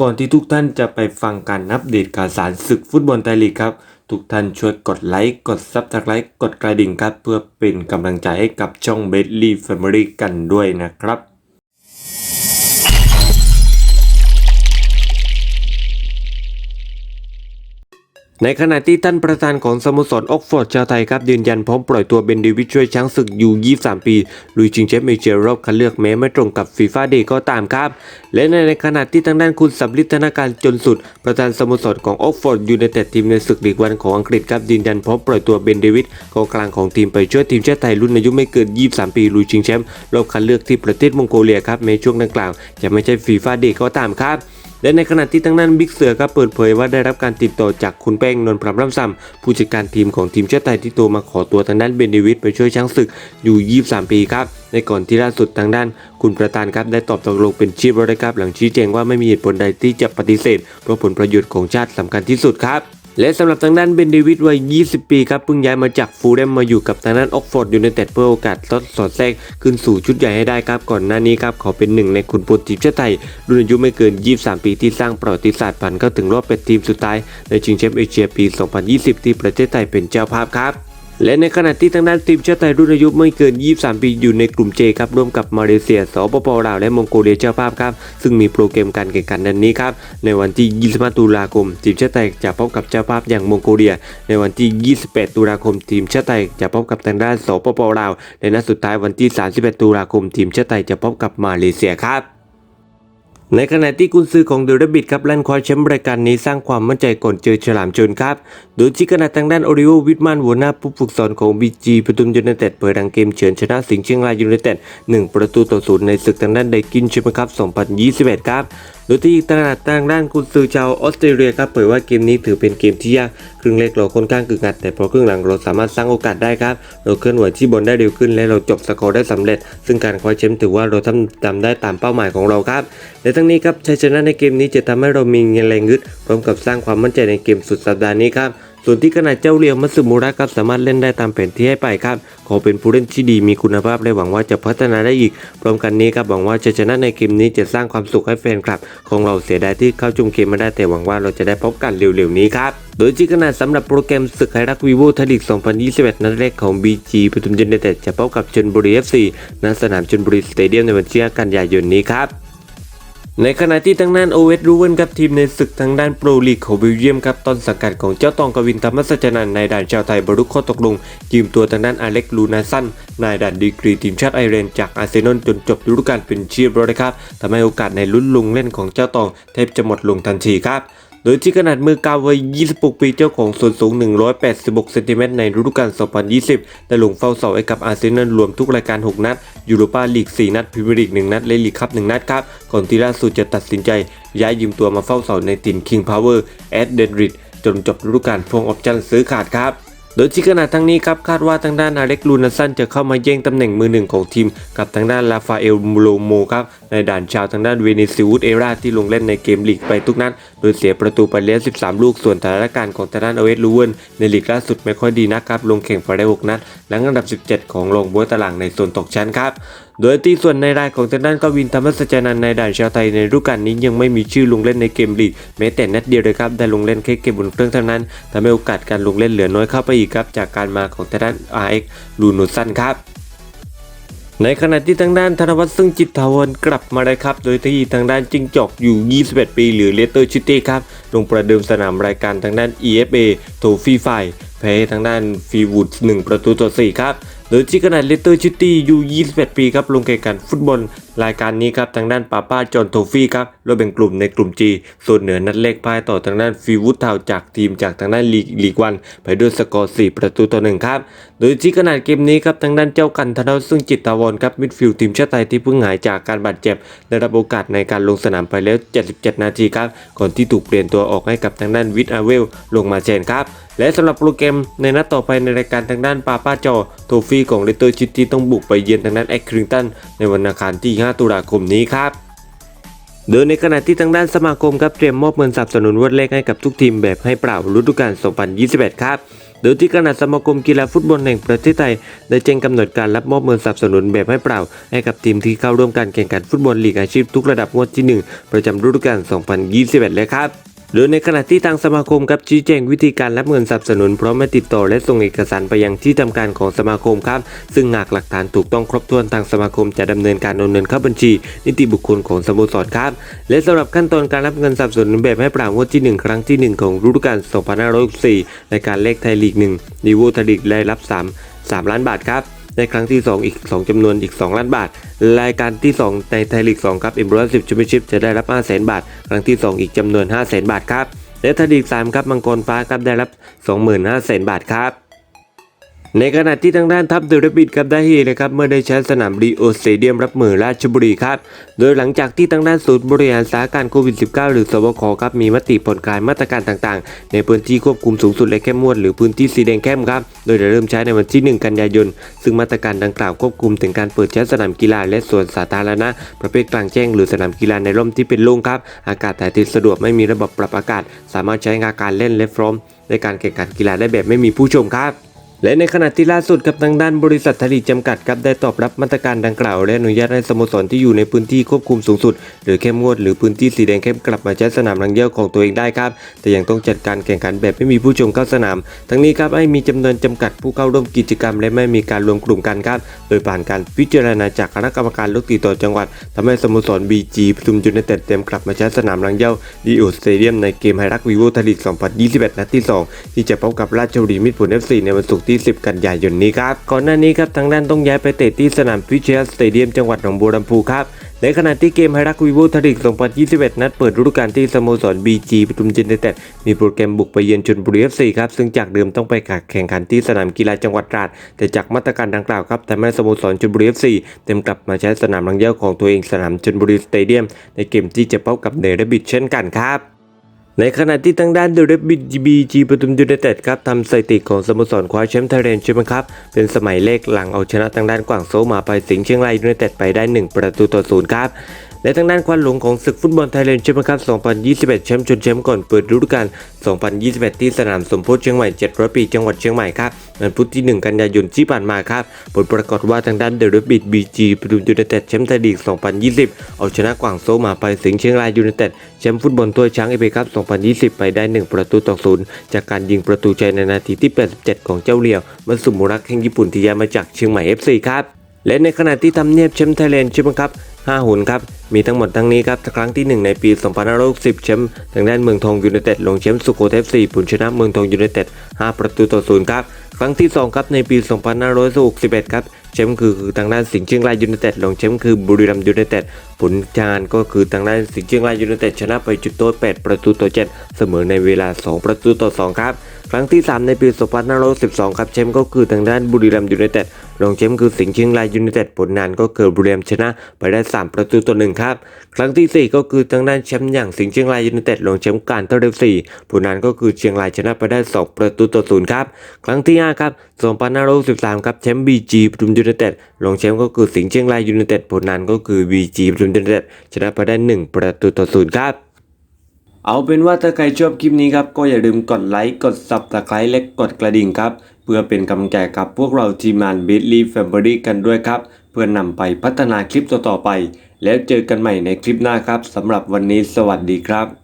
ก่อนที่ทุกท่านจะไปฟังการอัปเดตข่าวสารศึกฟุตบอลไทยลีกครับ ทุกท่านช่วยกดไลค์ กดซับสไครต์กดกระดิ่งครับ เพื่อเป็นกำลังใจให้กับช่องเบลลี่แฟมิลี่กันด้วยนะครับ ในขณะที่ท่านประธานของสโมสรออกฟอร์ดชาวไทยครับยืนยันพร้อมปล่อยตัวเบนเดวิดช่วยช้างศึกอยู่23 ปีลุยชิงแชมป์เอเชียรอบคัดเลือกแม้ไม่ตรงกับฟีฟ่าเดย์ก็ตามครับ และในขณะที่ทางด้านคุณสับลิธนาการจนสุด ประธานสโมสรของออกฟอร์ดยูไนเต็ดทีมในศึกลีกวันของอังกฤษครับยืนยันพร้อมปล่อยตัวเบนเดวิดกองกลางของทีมไปช่วยทีมชาติไทยรุ่นอายุไม่เกิน 23 ปีลุยชิงแชมป์รอบคัดเลือกที่ประเทศมองโกเลียครับในช่วงดังกล่าวจะไม่ใช่ฟีฟ่าเดย์ก็ตามครับ และในขณะที่ทางด้านบิ๊กเสือก็เปิดเผยว่าได้รับการติดต่อจากคุณแป้งนนท์พรำร่ำซ้ำผู้จัดการทีมของทีมชาติไทยที่โตมาขอตัวทางด้านเบนเดวิดไปช่วยช้างศึกอยู่ 23 ปีครับในก่อนที่ล่าสุดทางด้าน คุณประธานครับได้ตอบตกลงเป็นชีพแล้วนะครับหลังชี้แจงว่าไม่มีเหตุผลใดที่จะปฏิเสธเพราะผลประโยชน์ของชาติสำคัญที่สุดครับ และสำหรับทางด้านเบนเดวิดวัย 20 ปีครับเพิ่งย้ายมาจากฟูลแลมมาอยู่กับทางด้านออกฟอร์ดยูไนเต็ดเพื่อโอกาสทดสอดแทรกขึ้นสู่ชุดใหญ่ให้ได้ครับก่อนหน้านี้ครับเขาเป็นหนึ่งในขุนพลทีมชาติไทยรุ่นอายุไม่เกิน 23 ปีที่สร้างประวัติศาสตร์ผ่านเข้าถึงรอบเป็นทีมสุดท้ายในชิงแชมป์เอเชียปี 2020 ที่ประเทศไทยเป็นเจ้าภาพครับ และในขณะที่ทางด้านทีมชาติไทยรุ่นอายุไม่เกิน 23 ปีอยู่ในกลุ่ม J ครับร่วมกับมาเลเซีย สปปลาวและมองโกเลียเจ้าภาพครับ ซึ่งมีโปรแกรมการแข่งขันดังนี้ครับ ในวันที่ 25 ตุลาคม ทีมชาติไทยจะพบกับเจ้าภาพอย่างมองโกเลีย ในวันที่ 28 ตุลาคม ทีมชาติไทยจะพบกับทางด้านสปปลาวและนัดสุดท้ายวันที่ 31 ตุลาคม ทีมชาติไทยจะพบกับมาเลเซียครับ ในขณะที่กุนซือของเดอะรบิดครับแลนคว้าแชมป์รายการนี้สร้างความมั่นใจก่อนเจอฉลามชนครับ โดยที่ขณะทางด้านโอริโอวิทมันหัวหน้าผู้ฝึกสอนของบีจีปทุมยูไนเต็ดเผยดังเกมเฉือนชนะสิงห์เชียงรายยูไนเต็ด1 ประตูต่อศูนย์ในศึกทางด้านไดกินแชมป์คัพ2021 ครับโดยที่ขณะทางด้านกุนซือชาวออสเตรเลียครับเผยว่าเกมนี้ถือเป็นเกมที่ยากครึ่งแรกเราค่อนข้างกึ่งัด แต่พอครึ่งหลังเราสามารถสร้างโอกาสได้ครับ เราเคลื่อนไหวที่บอลได้เร็วขึ้น และเราจบสกอร์ได้สำเร็จ ซึ่งการคว้าแชมป์ถือว่าเราทำตามได้ตามเป้าหมายของเราครับและทั้งนี้ครับชัยชนะในเกมนี้จะทำให้เรามีเงยแรงยึดพร้อมกับสร้างความมั่นใจในเกมสุดสัปดาห์นี้ครับ ส่วนที่ขณะเจ้าเรียวมัตสึมูระครับสามารถเล่นได้ตามแผนที่ให้ไปครับขอเป็นผู้เล่นที่ดีมีคุณภาพและหวังว่าจะพัฒนาได้อีกพร้อมกันนี้ครับหวังว่าชัยชนะในเกมนี้จะสร้างความสุขให้แฟนคลับ ของเราเสียดายที่เข้าชมเกมไม่ได้แต่หวังว่าเราจะได้พบกันเร็วๆนี้ครับโดยที่ขณะสำหรับโปรแกรมศึกไฮรักวีโวทลีก 2021 นัดแรกของ BG ปทุมยูไนเต็ดจะพบกับชลบุรี FC ณสนามชลบุรีสเตเดียมในวันที่5กันยายนนี้ครับ ในขณะที่ทางด้านโอเวสรูเวนกับทีมในศึกทางด้านโปรลีกของเบลเยียมครับต้นสังกัดของเจ้าตองกวินธรรมสัจนันในด่านชาวไทยบรรลุข้อตกลง ยืมตัวทางด้านอเล็กลูนาสันนายด่านดีกรีทีมชาติไอร์แลนด์จากอาร์เซนอลจนจบฤดูกาลเป็นเชีพแล้วนะครับทำให้โอกาสในลุ้นลงเล่นของเจ้าตองแทบจะหมดลงทันทีครับ โดยที่ขนาดมือกาววัย26 ปีเจ้าของส่วนสูง 186เซนติเมตรในฤดูกาล 2020 ได้ลงเฝ้าเสาให้กับอาร์เซนอลรวมทุกรายการ 6 นัด ยูโรปาลีก 4 นัดพรีเมียร์ลีก 1 นัด และลีกคัพ 1 นัดครับ ก่อนที่ล่าสุดจะตัดสินใจ ย้ายยืมตัวมาเฝ้าเสาในทีมคิงพาวเวอร์แอดเดนริดจนจบฤดูกาลพวงออปชั่นซื้อขาดครับ โดยที่ขณะทั้งนี้ครับคาดว่าทางด้านอาเล็กลูนัสซันจะเข้ามาแย่งตำแหน่งมือหนึ่งของทีม กับทางด้านลาฟาเอลมูโลโมครับในด่านชาวทางด้านเวเนซิวุสเอราที่ลงเล่นในเกมลีกไปทุกนัด โดยเสียประตูไปแล้ว 13 ลูกส่วนสถานการณ์ของทางด้านอเวสลูเวนในลีกล่าสุดไม่ค่อยดีนะครับลงแข่งไปได้6นัดหลังอันดับ 17 ของรองบัวตารางในโซนตกชั้นครับโดยที่ส่วนในรายของทางด้านกวินธรรมสัจานันในด่านชาวไทยในฤดูกาลนี้ยังไม่มีชื่อลงเล่นในเกมลีกแม้แต่นัดเดียวเลยครับได้ลงเล่นแค่เกมบนเครื่องเท่านั้นทำให้โอกาสการลงเล่นเหลือน้อยเข้าไปอีกครับจากการมาของทางด้าน RX ลูโนสันครับในขณะที่ทางด้านธนวัฒน์ซึ่งจิตทาวรกลับมาได้ครับ โดยที่ทางด้านจิงจอกอยู่ 21 ปี หรือเลสเตอร์ชิตี้ครับ ลงประเดิมสนามรายการทางด้าน EFA โทฟี่ไฟแพ้ทางด้านฟีวูด1 ประตูต่อ 4 ครับโดยที่ขนาดเลสเตอร์ชิตี้อยู่21 ปีครับลงแข่งขันฟุตบอลรายการนี้ครับทางด้านป้าป้าจอห์นโทฟี่ครับโดยแบ่งกลุ่มในกลุ่ม G ส่วนเหนือนัดเล็กพ่ายต่อทางด้านฟีวูดทาวจากทีมจากทางด้านลีกลีกวันไปด้วยสกอร์ 4 ประตูต่อ1ครับ โดยที่ขนาดเกมนี้ครับทางด้านเจ้ากันธนวัฒน์ซึ่งจิตตาวรครับมิดฟิลด์ทีมชาติไทยที่เพิ่งหายจากการบาดเจ็บได้รับโอกาสในการลงสนามไปแล้ว 77 นาทีครับก่อนที่ถูกเปลี่ยนตัวออกให้กับทางด้านวิทอาเวลลงมาแทนครับและสำหรับโปรแกรมในนัดต่อไปในรายการทางด้านปาป้าจอโทฟี่ของเลสเตอร์ชิตี้ต้องบุกไปเยือนทางด้านแอคคริงตันในวันอังคารที่ 5 ตุลาคมนี้ครับโดยในขณะที่ทางด้านสมาคมครับเตรียมมอบเงินสนับสนุนวัดเลขให้กับทุกทีมแบบให้เปล่าฤดูกาล 2021 ครับ โดยที่ขณะสมาคมกีฬาฟุตบอลแห่งประเทศไทย ได้แจ้งกำหนดการรับมอบเงินสนับสนุนแบบให้เปล่า ให้กับทีมที่เข้าร่วมการแข่งขันฟุตบอลลีกอาชีพทุกระดับงวดที่ 1 ประจำฤดูกาล 2021 เลยครับ โดยในขณะที่ทางสมาคมครับชี้แจงวิธีการรับเงินสนับสนุนพร้อมมาติดต่อและส่งเอกสารไปยังที่ทำการของสมาคมครับ ซึ่งหากหลักฐานถูกต้องครบถ้วนทางสมาคมจะดำเนินการโอนเงินเข้าบัญชี นิติบุคคลของสโมสรครับ และสำหรับขั้นตอนการรับเงินสนับสนุนแบบให้เปล่างวดที่ 1 ครั้งที่ 1 ของฤดูกาล2564ในการเลขไทยลีก1ดีโวทลีกได้รับ 3 3 ล้านบาทครับ ในครั้งที่ 2 อีก 2จำนวนอีก 2 ล้านบาท รายการที่ 2 ในไทยลีก 2 ครับเอ็มร้อยสิบแชมเปี้ยนชิพจะได้รับ 5 0 0 0 0 0บาท ครั้งที่ 2 อีกจำนวน 5 0 0 0 0 0บาทครับและไทยลีก 3 ครับมังกรฟ้าครับได้รับ 25,000บาทครับ ในขณะที่ทางด้านทัพเดอรบบิทครับได้เฮนะครับเมื่อได้ใช้สนามดีโอสเตเดียมรับมือราชบุรีครับ โดยหลังจากที่ทางด้านศูนย์บริหารสถานการณ์โควิด -19 หรือสบคครับมีมติผ่อนคลายมาตรการต่างๆ ในพื้นที่ควบคุมสูงสุดและเข้มงวดหรือพื้นที่สีแดงเข้มครับ โดยจะเริ่มใช้ในวันที่ 1 กันยายน ซึ่งมาตรการดังกล่าวควบคุมถึงการเปิดใช้สนามกีฬาและสวนสาธารณะประเภทกลางแจ้งหรือสนามกีฬาในร่มที่เป็นโล่งครับ อากาศถ่ายเทสะดวกไม่มีระบบปรับอากาศ สามารถใช้งานการเล่นและพร้อมในการแข่งขันกีฬาได้แบบไม่มีผู้ชมครับ และในขณะที่ล่าสุดครับทางด้านบริษัททลีจำกัดครับได้ตอบรับมาตรการดังกล่าว และอนุญาตให้สโมสรที่อยู่ในพื้นที่ควบคุมสูงสุด หรือเข้มงวดหรือพื้นที่สีแดงเข้มกลับมาใช้สนามรังเยี่ยวของตัวเองได้ครับ แต่ยังต้องจัดการแข่งขันแบบไม่มีผู้ชมเข้าสนาม ทั้งนี้ครับไม่มีจำนวนจำกัดผู้เข้าร่วมกิจกรรม และไม่มีการรวมกลุ่มกันครับโดยผ่านการพิจารณาจากคณะกรรมการลูกติดต่อจังหวัดทำให้สโมสร BG ปทุมยูไนเต็ดเต็มกลับมาใช้สนามรังเยี่ยวดีโอสเตเดียมในเกมไฮรักวีโวทลีก2021 นัดที่ 2 ที่จะพบกับราชบุรีมิตรผล FC ในวันศุกร์ที่10 กันยายนนี้ครับก่อนหน้านี้ครับทางด้านต้องย้ายไปเตะที่สนามพิเชษสเตเดียมจังหวัดหนองบัวลำพูครับในขณะที่เกมไฮรักวีโวทลีก2021 นัดเปิดฤดูกาลที่สโมสร BG ปทุมยูไนเต็ดมีโปรแกรมบุกไปเยือนชลบุรี FC ครับ ซึ่งจากเดิมต้องไปแข่งขันที่สนามกีฬาจังหวัดตราด แต่จากมาตรการดังกล่าวครับทำให้สโมสรชลบุรี FC เต็มกลับมาใช้สนามรังเย้าของตัวเองสนามชลบุรีสเตเดียม ในเกมที่จะพบกับเดรบิดเช่นกันครับ ในขณะที่ทางด้านเดอะบีจีบีจีปทุมยูไนเต็ดครับทำสถิติของสโมสรคว้าแชมป์ไทยแลนด์ใช่ไหมครับเป็นสมัยเลขหลังเอาชนะทางด้านกวางโซมาไปสิงเชียงรายยูไนเต็ดไปได้ 1 ประตูต่อศูนย์ครับ และทางด้านควันหลงของศึกฟุตบอลไทยแลนด์แชมป์ครับ2021 แชมป์ชนแชมป์ก่อนเปิดฤดูกาล 2021 ที่สนามสมโพธิเชียงใหม่ 700 ปี จังหวัดเชียงใหม่ครับวันพุธที่ 1 กันยายนที่ผ่านมาครับ ผลปรากฏว่าทางด้านเดอะเรบบิทบีจีปทุมยูไนเต็ดแชมป์ไทยลีก 2020 เอาชนะกวางโซมาไปสิงห์เชียงรายยูไนเต็ดแชมป์ฟุตบอลถ้วยช้างเอเปครับ2020 ไปได้ 1 ประตูต่อศูนย์จากการยิงประตูใจในนาทีที่ 87 ของเจ้าเลียวมันสุมุรักแห่งญี่ปุ่นที่ย้ายมาจากเชียงใหม่ FC ครับและในขณะที่ทำเนียบแชมป์ไทยแลนด์ใช่ไหมครับ 5 หุนครับ มีทั้งหมดทั้งนี้ครับ ครั้งที่ 1 ในปี 2560 แชมป์ทางด้านเมืองทองยูไนเต็ดลงแชมป์สุโขทัย FC ผลชนะเมืองทองยูไนเต็ด 5 ประตูต่อศูนย์ครับ ครั้งที่ 2 ครับในปี 2561 ครับแชมป์คือคือทางด้านสิงห์เชียงรายยูไนเต็ดลงแชมป์คือบุรีรัมย์ยูไนเต็ดผลการก็คือทางด้านสิงห์เชียงรายยูไนเต็ดชนะไปจุดโทษ8ประตูต่อ7เสมอในเวลา 2 ประตูต่อ2ครับครั้งที่ 3 ในปี 2512 ครับแชมป์ก็คือทางด้านบุรีรัมย์ยูไนเต็ดรองแชมป์คือสิงห์เชียงรายยูไนเต็ดผลงานก็เกิดบุรีรัมย์ชนะไปได้ 3 ประตูต่อหนึ่งครับ ครั้งที่ 4 ก็คือทางด้านแชมป์อย่างสิงห์เชียงรายยูไนเต็ดรองแชมป์การเท่าเรือสี่ผลงานก็คือเชียงรายชนะไปได้ 2 ประตูต่อศูนย์ครับครั้งที่ 5 ครับ 2513 ครับแชมป์บีจีปทุมยูไนเต็ดรองแชมป์ก็คือสิงห์เชียงรายยูไนเต็ดผลงานก็คือบีจีปทุมยูไนเต็ดชนะไปได้ 1 ประตูต่อศูนย์ครับ เอาเป็นว่าถ้าใครชอบคลิปนี้ครับก็อย่าลืมกดไลค์กด subscribe และกดกระดิ่งครับ เพื่อเป็นกำลังใจกับพวกเราทีมงาน b i t l y Family กันด้วยครับ เพื่อนำไปพัฒนาคลิปต่อๆไป แล้วเจอกันใหม่ในคลิปหน้าครับสำหรับวันนี้สวัสดีครับ